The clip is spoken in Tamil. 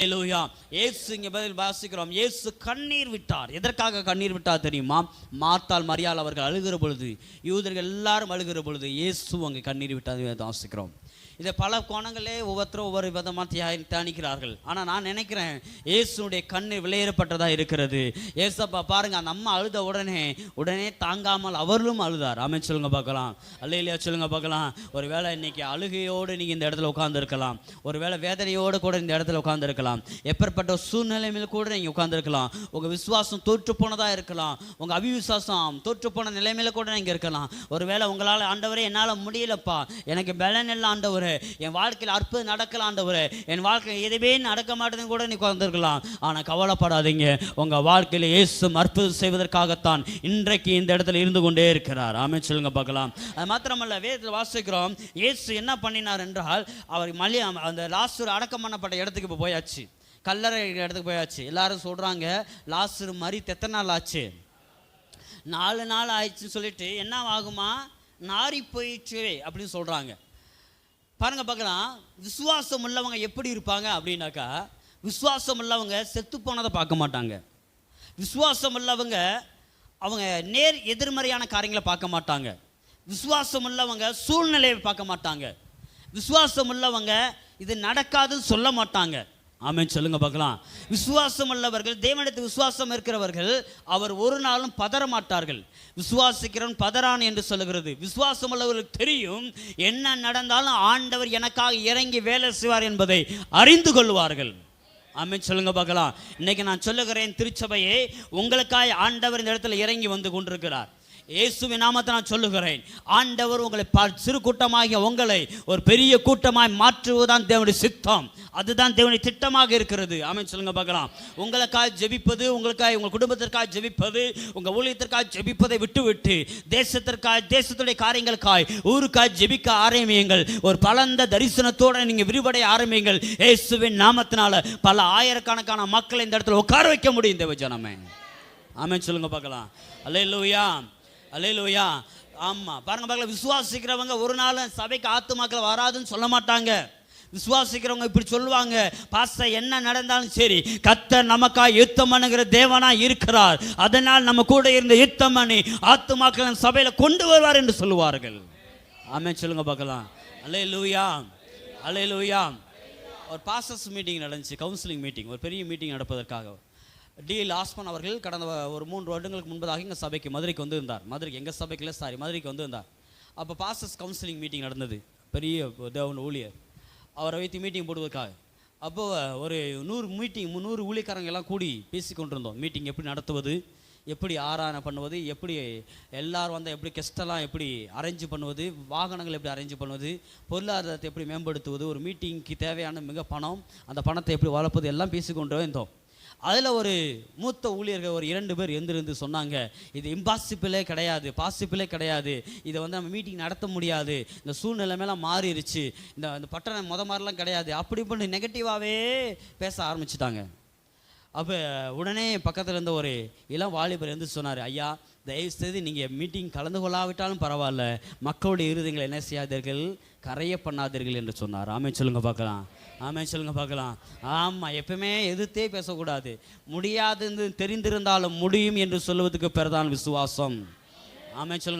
ஹalleluya இயேசு இங்கே பதில் வாசிக்கிறோம். இயேசு கண்ணீர் விட்டார். எதற்காக கண்ணீர் விட்டார் தெரியுமா? மாத்தால் மரியாள் அவர்கள் அழுகிற பொழுது யூதர்கள் எல்லாரும் அழுகிற பொழுது இயேசு அங்கே கண்ணீர் விட்டார் வாசிக்கிறோம். இதை பல கோணங்களே ஒவ்வொருத்தரும் ஒவ்வொரு விதமாக தியானிக்கிறார்கள். ஆனால் நான் நினைக்கிறேன் இயேசுடைய கண்ணு விலையேறப்பட்டதாக இருக்கிறது. ஏசப்பா பாருங்க அந்த அம்மா அழுத உடனே உடனே தாங்காமல் அவர்களும் அழுதார். ஆமென் சொல்லுங்க பார்க்கலாம். அல்லையிலையா சொல்லுங்க பார்க்கலாம். ஒருவேளை இன்னைக்கு அழுகையோடு நீங்கள் இந்த இடத்துல உட்கார்ந்திருக்கலாம். ஒருவேளை வேதனையோடு கூட இந்த இடத்துல உட்காந்துருக்கலாம் எப்பேற்பட்ட சூழ்நிலைமையில் கூட நீங்கள் உட்காந்துருக்கலாம் உங்கள் விசுவாசம் தோற்று போனதாக இருக்கலாம். உங்கள் அவிவிசுவாசம் தோற்று போன நிலைமையில கூட நீங்கள் இருக்கலாம். ஒருவேளை உங்களால் ஆண்டவரே என்னால் முடியலப்பா. எனக்கு பலன் இல்லை ஆண்டவரே. என் வாழ்க்கையில் அற்புதம் நடக்கல ஆண்டவரே. என் வாழ்க்கையில் எதுவுமே நடக்க மாட்டேதுன்னு கூட நீ குறந்துருக்கலாம் ஆனால் கவலைப்படாதீங்க. உங்கள் வாழ்க்கையில் இயேசும் அற்புதம் செய்வதற்காகத்தான் இன்றைக்கு இந்த இடத்துல இருந்து கொண்டே இருக்கிறார். ஆமே சொல்லுங்க பார்க்கலாம். அது மாத்திரமல்ல வேதத்தில் வாசிக்கிறோம். இயேசு என்ன பண்ணினார் என்றால் அவர் மல்லி அந்த லாஸ்டர் அடக்கம் பண்ணப்பட்ட இடத்துக்கு இப்போ போயாச்சு. கல்லறை இடத்துக்கு போயாச்சு. எல்லாரும் சொல்கிறாங்க லாஸ்டர் மாதிரி தெத்த நாள் ஆச்சு? நாலு நாள் ஆயிடுச்சுன்னு சொல்லிட்டு என்ன ஆகுமா? நாரி போயிடுச்சு அப்படின்னு சொல்கிறாங்க பாருங்க பார்க்கலாம். விசுவாசம் உள்ளவங்க எப்படி இருப்பாங்க அப்படின்னாக்கா விசுவாசம் உள்ளவங்க செத்து போனதை பார்க்க மாட்டாங்க. விசுவாசம் உள்ளவங்க அவங்க நேர் எதிர்மறையான காரியங்களை பார்க்க மாட்டாங்க. விசுவாசம் உள்ளவங்க சூழ்நிலையை பார்க்க மாட்டாங்க. விசுவாசம் உள்ளவங்க இது நடக்காதுன்னு சொல்ல மாட்டாங்க. ஆமேன்னு சொல்லுங்க பார்க்கலாம். விசுவாசம் உள்ளவர்கள் தேவனிடத்து விசுவாசம் இருக்கிறவர்கள் அவர் ஒரு நாளும் பதற மாட்டார்கள். விசுவாசிக்கிறவன் பதறான் என்று சொல்லுகிறது. விசுவாசம் உள்ளவர்களுக்கு தெரியும் என்ன நடந்தாலும் ஆண்டவர் எனக்காக இறங்கி வேலை செய்வார் என்பதை அறிந்து கொள்வார்கள். ஆமேன் சொல்லுங்க பார்க்கலாம். இன்னைக்கு நான் சொல்லுகிறேன் திருச்சபையே உங்களுக்காய் ஆண்டவர் இந்த இடத்துல இறங்கி வந்து கொண்டிருக்கிறார். இயேசுவின் நாமத்தை நான் சொல்லுகிறேன். ஆண்டவர் உங்களை ப சிறு கூட்டமாகிய உங்களை ஒரு பெரிய கூட்டமாய் மாற்றுவதுதான் தேவனுடைய சித்தம். அதுதான் தேவனுடைய திட்டமாக இருக்கிறது. ஆமென் சொல்லுங்க பார்க்கலாம். உங்களுக்காக ஜெபிப்பது உங்களுக்காக உங்கள் குடும்பத்திற்காக ஜெபிப்பது உங்கள் ஊழியத்திற்காக ஜெபிப்பதை விட்டுவிட்டு தேசத்திற்காக தேசத்துடைய காரியங்களுக்காய் ஊருக்காய் ஜெபிக்க ஆரம்பியுங்கள். ஒரு பலந்த தரிசனத்தோடு நீங்கள் விரிவடைய ஆரம்பியுங்கள். இயேசுவின் நாமத்தினால பல ஆயிரக்கணக்கான மக்களை இந்த இடத்துல உட்கார வைக்க முடியும் தேவ ஜனமே. ஆமென் சொல்லுங்க பார்க்கலாம். அல்லேலூயா. அலையிலோயா ஆமாம் பாருங்க பார்க்கலாம் விசுவாசிக்கிறவங்க ஒரு நாள் சபைக்கு ஆத்துமாக்கள் வராதுன்னு சொல்ல மாட்டாங்க. விசுவாசிக்கிறவங்க இப்படி சொல்லுவாங்க. பாஸ்டர் என்ன நடந்தாலும் சரி கத்த நமக்கா யுத்தமனுங்கிற தேவனா இருக்கிறார். அதனால் நம்ம கூட இருந்த யுத்தமணி பண்ணி ஆத்துமாக்கள் சபையில் கொண்டு வருவார் என்று சொல்லுவார்கள். ஆமே சொல்லுங்க பார்க்கலாம். அலே லூயா அலே லூயா ஒரு பாஸ்டர்ஸ் மீட்டிங் நடந்துச்சு கவுன்சிலிங் மீட்டிங் ஒரு பெரிய மீட்டிங் நடப்பதற்காக. டிஎல் ஆஸ்மன் அவர்கள் கடந்த ஒரு மூன்று வருடங்களுக்கு முன்பதாக எங்கள் சபைக்கு மதுரைக்கு வந்து இருந்தார் மதுரைக்கு எங்கள் சபைக்கு இல்லை சாரி மதுரைக்கு வந்து இருந்தார் அப்போ பாஸ்டர்ஸ் கவுன்சிலிங் மீட்டிங் நடந்தது. பெரிய தேவன் ஊழியர். அவரை வைத்து மீட்டிங் போடுவதற்காக. அப்போது ஒரு நூறு மீட்டிங் முந்நூறு ஊழியக்காரங்க எல்லாம் கூடி பேசி கொண்டிருந்தோம் மீட்டிங் எப்படி நடத்துவது எப்படி ஆராதனை பண்ணுவது எப்படி எல்லோரும் வந்தால் எப்படி கெஸ்டெல்லாம் எப்படி அரேஞ்சு பண்ணுவது வாகனங்கள் எப்படி அரேஞ்சு பண்ணுவது பொருளாதாரத்தை எப்படி மேம்படுத்துவது ஒரு மீட்டிங்க்கு தேவையான மிக பணம் அந்த பணத்தை எப்படி வளர்ப்பது எல்லாம் பேசிக்கொண்டு இருந்தோம். அதில் ஒரு மூத்த ஊழியர்கள் ஒரு இரண்டு பேர் எந்திருந்து சொன்னாங்க இது இம்பாசிபிளே கிடையாது பாசிபிளே கிடையாது. இதை வந்து நம்ம மீட்டிங் நடத்த முடியாது. இந்த சூழ்நிலைமையெல்லாம் மாறிடுச்சு. இந்த இந்த பட்டணம் முத மாதிரிலாம் கிடையாது. அப்படி இப்படி நெகட்டிவாகவே பேச ஆரம்பிச்சிட்டாங்க. அப்போ உடனே பக்கத்தில் இருந்த ஒரு இளம் வாலிபர் எழுந்து சொன்னார் ஐயா தயவு செய்து நீங்கள் மீட்டிங் கலந்து கொள்ளாவிட்டாலும் பரவாயில்ல. மக்களுடைய இருதயங்களை என்ன செய்யாதீர்கள்? கரைய பண்ணாதீர்கள் என்று சொன்னார். ஆமே சொல்லுங்கள் பார்க்கலாம். ஆமே சொல்லுங்கள் பார்க்கலாம். ஆமாம் எப்பவுமே எதிர்த்தே பேசக்கூடாது. முடியாதுன்னு தெரிந்திருந்தாலும் முடியும் என்று சொல்லுவதுக்கு பிறதான் விசுவாசம். ஆமே சொல்லுங்கள்